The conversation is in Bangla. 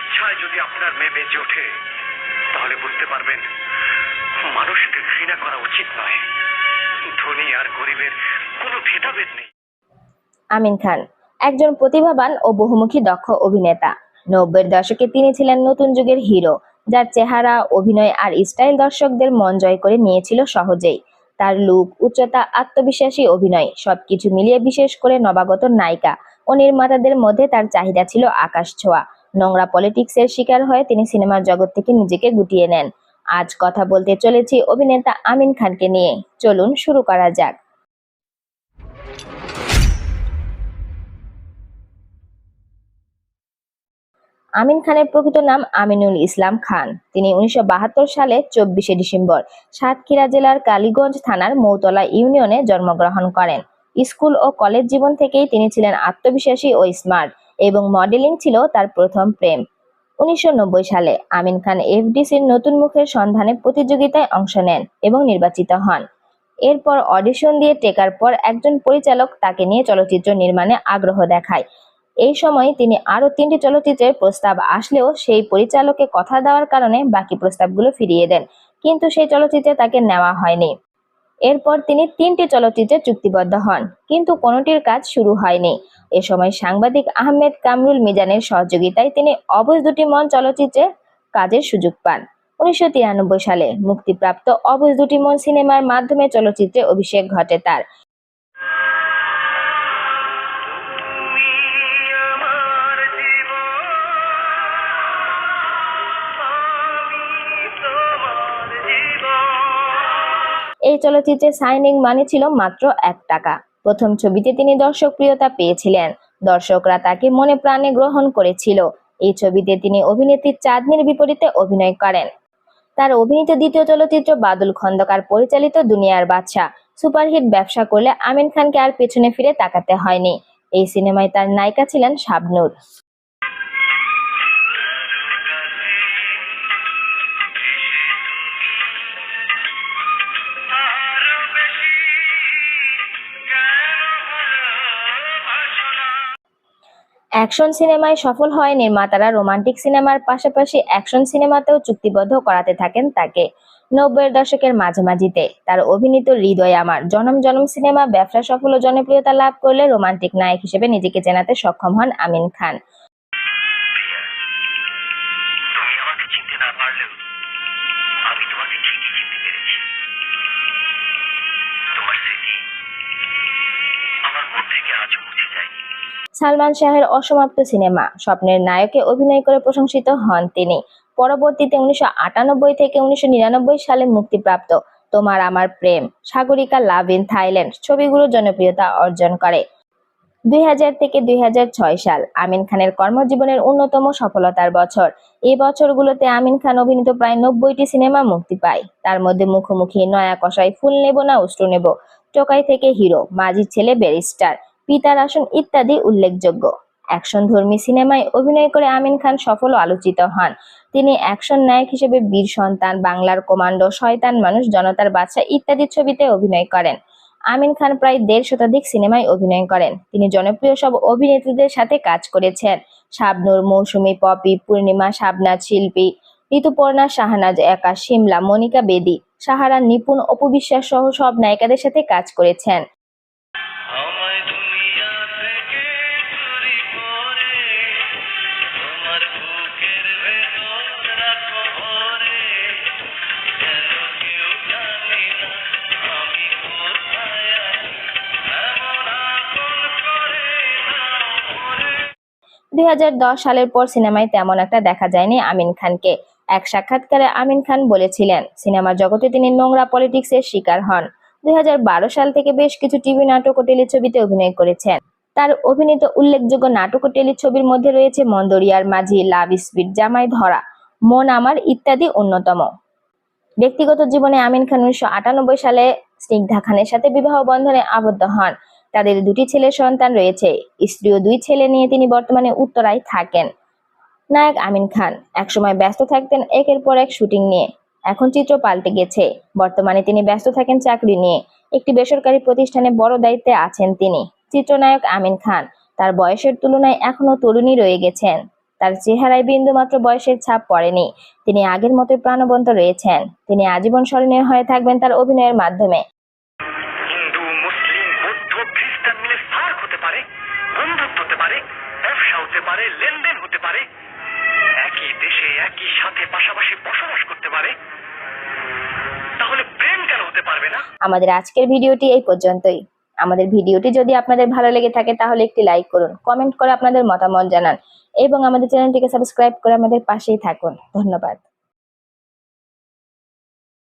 ইচ্ছায় যদি আপনার মেয়ে বেঁচে ওঠে, তাহলে বুঝতে পারবেন, মানুষকে ঘৃণা করা উচিত নয়। ধনী আর গরিবের কোনো ভেদাভেদ নেই। আমিন খান, একজন প্রতিভাবান ও বহুমুখী দক্ষ অভিনেতা। নব্বইয়ের দশকে তিনি ছিলেন নতুন যুগের হিরো, যার চেহারা, অভিনয় আর স্টাইল দর্শকদের মন জয় করে নিয়েছিল সহজেই। তার লুক, উচ্চতা, আত্মবিশ্বাসী অভিনয় সবকিছু মিলিয়ে বিশেষ করে নবাগত নায়িকা ও নির্মাতাদের মধ্যে তার চাহিদা ছিল আকাশ ছোঁয়া। নোংরা পলিটিক্সের শিকার হয়ে তিনি সিনেমার জগৎ থেকে নিজেকে গুটিয়ে নেন। আজ কথা বলতে চলেছি অভিনেতা আমিন খানকে নিয়ে। চলুন শুরু করা যাক। আমিন খানের প্রকৃত নাম আমিনুল ইসলাম খান। তিনি উনিশশো বাহাত্তর সালে চব্বিশে ডিসেম্বর সাতক্ষীরা জেলার কালীগঞ্জ থানার মৌতলা ইউনিয়নে জন্মগ্রহণ করেন। স্কুল ও কলেজ জীবন থেকেই তিনি ছিলেন আত্মবিশ্বাসী ও স্মার্ট। এবং মডেলিং ছিল তার প্রথম প্রেম। উনিশশো নব্বই সালে আমিন খান এফডিসির নতুন মুখের সন্ধানে প্রতিযোগিতায় অংশ নেন এবং নির্বাচিত হন। এরপর অডিশন দিয়ে টেকার পর একজন পরিচালক তাকে নিয়ে চলচ্চিত্র নির্মাণে আগ্রহ দেখায়। এই সময় তিনি আরও তিনটি চলচ্চিত্রের প্রস্তাব আসলেও সেই পরিচালককে কথা দেওয়ার কারণে বাকি প্রস্তাবগুলো ফিরিয়ে দেন, কিন্তু সেই চলচ্চিত্রে তাকে নেওয়া হয়নি। এরপর তিনি তিনটি চলচ্চিত্রে চুক্তিবদ্ধ হন, কিন্তু কোনোটির কাজ শুরু হয়নি। এ সময় সাংবাদিক আহমেদ কামরুল মিজানের সহযোগিতায় তিনি অবুজ দুটি মন চলচ্চিত্রে কাজের সুযোগ পান। উনিশশো তিরানব্বই সালে মুক্তিপ্রাপ্ত অবুজ দুটি মন সিনেমার মাধ্যমে চলচ্চিত্রে অভিষেক ঘটে তার। এই চলচ্চিত্রে সাইনিং মানে ছিল মাত্র এক টাকা। প্রথম ছবিতে তিনি দর্শক প্রিয়তা পেয়েছিলেন। দর্শকরা তাকে মনে প্রাণে গ্রহণ করেছিল। এই ছবিতে তিনি অভিনেত্রী চাঁদনির বিপরীতে অভিনয় করেন। তার অভিনীত দ্বিতীয় চলচ্চিত্র বাদুল খন্দকার পরিচালিত দুনিয়ার বাদশা সুপারহিট ব্যবসা করলে আমিন খানকে আর পেছনে ফিরে তাকাতে হয়নি। এই সিনেমায় তার নায়িকা ছিলেন শাবনূর। অ্যাকশন সিনেমায় সফল হয় নির্মাতারা রোমান্টিক সিনেমার পাশাপাশি অ্যাকশন সিনেমাতেও চুক্তিবদ্ধ করাতে থাকেন তাকে। নব্বইয়ের দশকের মাঝামাঝিতে তার অভিনীত হৃদয় আমার। জনম জনম সিনেমা, ব্যবসা সফল ও জনপ্রিয়তা লাভ করলে রোমান্টিক নায়ক হিসেবে নিজেকে চেনাতে সক্ষম হন আমিন খান। আমি তোমাকে ঠিকই চিনতে পেরেছি। সালমান শাহের অসমাপ্ত সিনেমা। স্বপ্নের নায়কে অভিনয় করে প্রশংসিত হন তিনি। পরবর্তীতে উনিশশো আটানব্বই থেকে উনিশশো নিরানব্বই সালে মুক্তিপ্রাপ্ত তোমার আমার প্রেম, সাগরিকা লাভ ইন থাইল্যান্ড ছবিগুলো জনপ্রিয়তা অর্জন করে। দুই হাজার থেকে দুই হাজার ছয় সাল, আমিন খানের কর্মজীবনের অন্যতম সফলতার বছর। এই বছরগুলোতে আমিন খান অভিনীত প্রায় নব্বইটি সিনেমা মুক্তি পায়। তার মধ্যে মুখোমুখি নয়া কষাই ফুল নেব না অস্ত্র নেব, টোকাই থেকে হিরো মাঝির ছেলে ব্যারিস্টার। পিতার আসন ইত্যাদি উল্লেখযোগ্য। অ্যাকশন ধর্মী সিনেমায় অভিনয় করে আমিন খান সফল আলোচিত হন। তিনি অ্যাকশন নায়ক হিসেবে বীর সন্তান, বাংলার কমান্ডো, শয়তান মানুষ, জনতার বাদশা ইত্যাদি ছবিতে অভিনয় করেন। আমিন খান প্রায় দেড় শতাধিক সিনেমায় অভিনয় করেন। তিনি জনপ্রিয় সব অভিনেত্রীদের সাথে কাজ করেছেন। শাবনুর, মৌসুমী, পপি, পূর্ণিমা, শাবনাজ, শিল্পী, ঋতুপর্ণা, শাহনাজ একা শিমলা, মনিকা বেদি, সাহারা, নিপুণ অপবিশ্বাস সহ সব নায়িকাদের সাথে কাজ করেছেন। দুই হাজার দশ সালের পর সিনেমায় তেমন একটা দেখা যায়নি আমিন খানকে। এক সাক্ষাৎকারে আমিন খান বলেছিলেন, সিনেমা জগতে তিনি নোংরা পলিটিক্সের শিকার হন। দুই সাল থেকে বেশ কিছু টিভি নাটক ও টেলিছবিতে অভিনয় করেছেন। তার অভিনীত উল্লেখযোগ্য নাটক ও টেলিছবির মধ্যে রয়েছে মন্দরিয়ার মাঝি, লাভ স্পিড জামাই ধরা মন আমার ইত্যাদি অন্যতম। ব্যক্তিগত জীবনে আমিন খান উনিশশো আটানব্বই সালে স্নিগ্ধা খানের সাথে বিবাহ বন্ধনে আবদ্ধ হন। তাদের দুটি ছেলের সন্তান রয়েছে। স্ত্রী ও দুই ছেলে নিয়ে তিনি বর্তমানে উত্তরায় থাকেন। নায়ক আমিন খান একসময় ব্যস্ত থাকতেন একের পর এক শুটিং নিয়ে। এখন চিত্র পাল্টে গেছে। বর্তমানে তিনি ব্যস্ত থাকেন চাকরি নিয়ে। একটি বেসরকারি প্রতিষ্ঠানে বড় দায়িত্বে আছেন তিনি। চিত্রনায়ক আমিন খান তার বয়সের তুলনায় এখনও তরুণী রয়ে গেছেন। তার চেহারায় বিন্দুমাত্র বয়সের ছাপ পড়েনি। তিনি আগের মতোই প্রাণবন্ত রয়েছেন। তিনি আজীবন স্মরণীয় হয়ে থাকবেন তার অভিনয়ের মাধ্যমে। হতে পারে? একই দেশে একই সাথে পাশাপাশি বসবাস করতে পারে? তাহলে প্রেম কেন হতে পারবে না? আমাদের আজকের ভিডিওটি এই পর্যন্তই। আমাদের ভিডিওটি যদি আপনাদের ভালো লেগে থাকে, তাহলে একটি লাইক করুন, কমেন্ট করে আপনাদের মতামত জানান, এবং আমাদের চ্যানেলটিকে সাবস্ক্রাইব করে আমাদের পাশেই থাকুন। ধন্যবাদ।